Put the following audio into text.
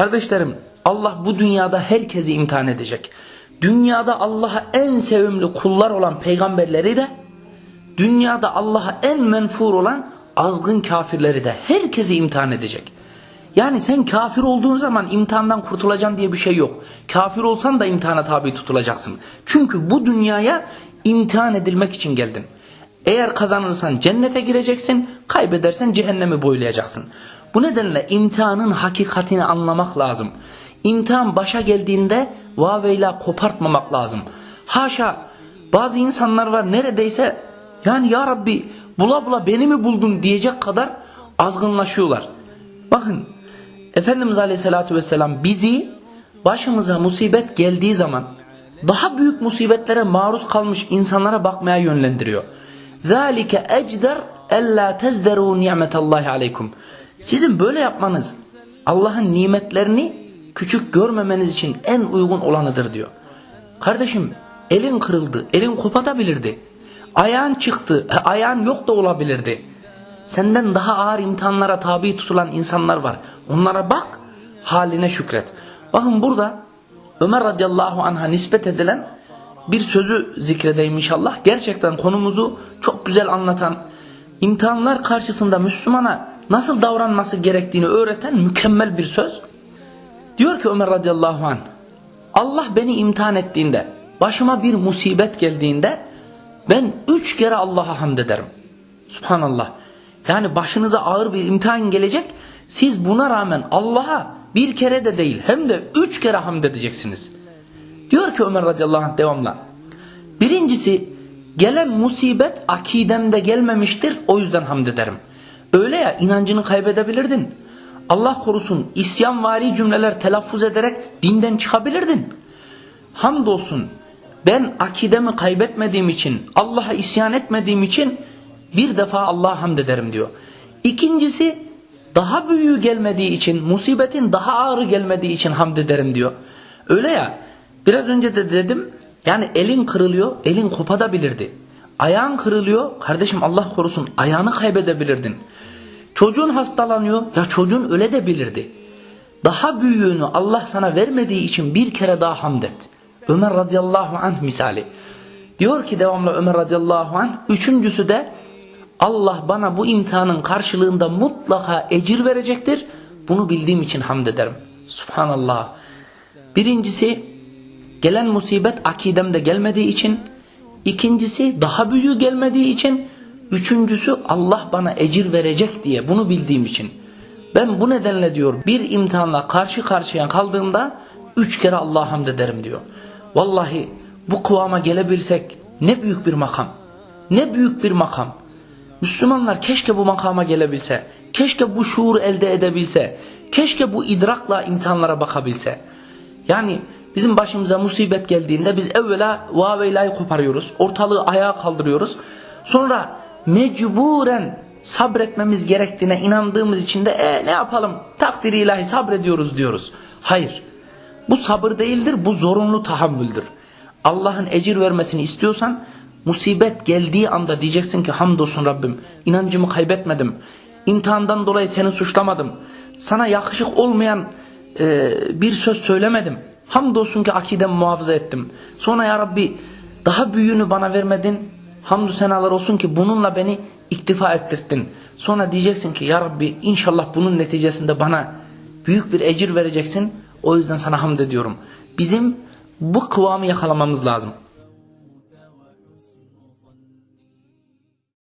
Kardeşlerim Allah bu dünyada herkesi imtihan edecek. Dünyada Allah'a en sevimli kullar olan peygamberleri de dünyada Allah'a en menfur olan azgın kafirleri de herkesi imtihan edecek. Yani sen kafir olduğun zaman imtihandan kurtulacaksın diye bir şey yok. Kafir olsan da imtihana tabi tutulacaksın. Çünkü bu dünyaya imtihan edilmek için geldin. Eğer kazanırsan cennete gireceksin, kaybedersen cehennemi boylayacaksın. Bu nedenle imtihanın hakikatini anlamak lazım. İmtihan başa geldiğinde vaveyla kopartmamak lazım. Haşa bazı insanlar var neredeyse yani ya Rabbi bula bula beni mi buldun diyecek kadar azgınlaşıyorlar. Bakın Efendimiz Aleyhisselatü Vesselam bizi başımıza musibet geldiği zaman daha büyük musibetlere maruz kalmış insanlara bakmaya yönlendiriyor. ذَٰلِكَ اَجْدَرْ اَلَّا تَزْدَرُوا نِعْمَةَ اللّٰهِ عَلَيْكُمْ sizin böyle yapmanız Allah'ın nimetlerini küçük görmemeniz için en uygun olanıdır diyor. Kardeşim elin kırıldı, elin kopatabilirdi. Ayağın çıktı, e, ayağın yok da olabilirdi. Senden daha ağır imtihanlara tabi tutulan insanlar var. Onlara bak, haline şükret. Bakın burada Ömer radıyallahu anh'a nispet edilen bir sözü zikredeyim inşallah. Gerçekten konumuzu çok güzel anlatan, imtihanlar karşısında Müslümana nasıl davranması gerektiğini öğreten mükemmel bir söz. Diyor ki Ömer radıyallahu anh, Allah beni imtihan ettiğinde, başıma bir musibet geldiğinde ben üç kere Allah'a hamd ederim. Subhanallah. Yani başınıza ağır bir imtihan gelecek. Siz buna rağmen Allah'a bir kere de değil hem de üç kere hamd edeceksiniz. Diyor ki Ömer radıyallahu anh devamla. Birincisi gelen musibet akidemde gelmemiştir o yüzden hamd ederim. Öyle ya inancını kaybedebilirdin. Allah korusun isyanvari cümleler telaffuz ederek dinden çıkabilirdin. Hamdolsun ben akidemi kaybetmediğim için Allah'a isyan etmediğim için bir defa Allah'a hamd ederim diyor. İkincisi daha büyüğü gelmediği için musibetin daha ağırı gelmediği için hamd ederim diyor. Öyle ya biraz önce de dedim yani elin kırılıyor elin kopadabilirdi. Ayağın kırılıyor kardeşim Allah korusun ayağını kaybedebilirdin. Çocuğun hastalanıyor ya çocuğun öle de bilirdi. Daha büyüğünü Allah sana vermediği için bir kere daha hamd et. Ömer radıyallahu anh misali. Diyor ki devamlı Ömer radıyallahu anh. Üçüncüsü de Allah bana bu imtihanın karşılığında mutlaka ecir verecektir. Bunu bildiğim için hamd ederim. Subhanallah. Birincisi gelen musibet akidemde gelmediği için. ikincisi daha büyüğü gelmediği için. Üçüncüsü Allah bana ecir verecek diye bunu bildiğim için. Ben bu nedenle diyor bir imtihanla karşı karşıya kaldığımda üç kere Allah'a hamd ederim diyor. Vallahi bu kıvama gelebilsek ne büyük bir makam. Ne büyük bir makam. Müslümanlar keşke bu makama gelebilse. Keşke bu şuur elde edebilse. Keşke bu idrakla imtihanlara bakabilse. Yani bizim başımıza musibet geldiğinde biz evvela vaveylayı koparıyoruz. Ortalığı ayağa kaldırıyoruz. Sonra mecburen sabretmemiz gerektiğine inandığımız için de e, ne yapalım takdiri ilahi sabrediyoruz diyoruz. Hayır. Bu sabır değildir, bu zorunlu tahammüldür. Allah'ın ecir vermesini istiyorsan musibet geldiği anda diyeceksin ki hamdolsun Rabbim inancımı kaybetmedim. İmtihandan dolayı seni suçlamadım. Sana yakışık olmayan e, bir söz söylemedim. Hamdolsun ki akidemi muhafaza ettim. Sonra ya Rabbi daha büyüğünü bana vermedin. Hamdü senalar olsun ki bununla beni iktifa ettirdin. Sonra diyeceksin ki ya Rabbi inşallah bunun neticesinde bana büyük bir ecir vereceksin. O yüzden sana hamd ediyorum. Bizim bu kıvamı yakalamamız lazım.